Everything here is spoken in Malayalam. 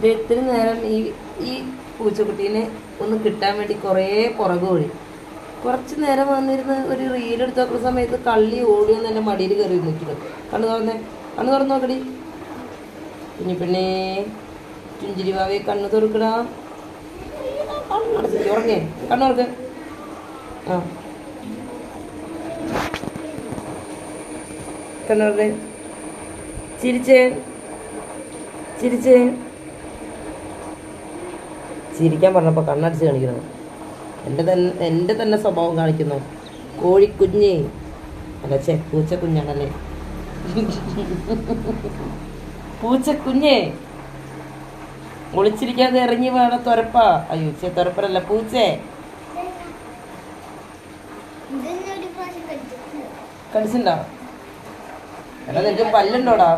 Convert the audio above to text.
ഇത് ഇത്തിരി നേരം ഈ ഈ പൂച്ചക്കുട്ടീനെ ഒന്ന് കിട്ടാൻ വേണ്ടി കുറേ പുറകു ഓടി കുറച്ച് നേരം വന്നിരുന്ന് ഒരു റീൽ എടുത്ത് നോക്കുന്ന സമയത്ത് കള്ളി ഓടി വന്ന് എന്റെ മടിയിൽ കയറി നിൽക്കുന്നു കണ്ണു തുറന്നേ കണ്ണു തുറന്നു നോക്കടി. കുഞ്ഞു പെണ്ണേ ചുഞ്ചിരി വാവേ കണ്ണു തുറക്കടാ. അടച്ചിട്ട് ഉറങ്ങേ കണ്ണു തുറക്ക്. ആ. കണ്ണു തുറക്ക്. ചിരിച്ചേ ചിരിച്ചേ. ചിരിക്കാൻ പറഞ്ഞപ്പോൾ കണ്ണടിച്ച് കാണിക്കണം എന്റെ തന്നെ എന്റെ തന്നെ സ്വഭാവം കാണിക്കുന്നു. കോഴിക്കുഞ്ഞ്. അല്ല ചെ പൂച്ചക്കുഞ്ഞാണല്ലേ? പൂച്ചക്കുഞ്ഞേ. ഒളിച്ചിരിക്കാതെ ഇറങ്ങി വേണം തുരപ്പ. അയ്യോ ചെ തുരപ്പരല്ല പൂച്ചേ. അല്ല കടിച്ചിട്ടുണ്ട്? എടാ നിനക്ക് പല്ലുണ്ടോടാ?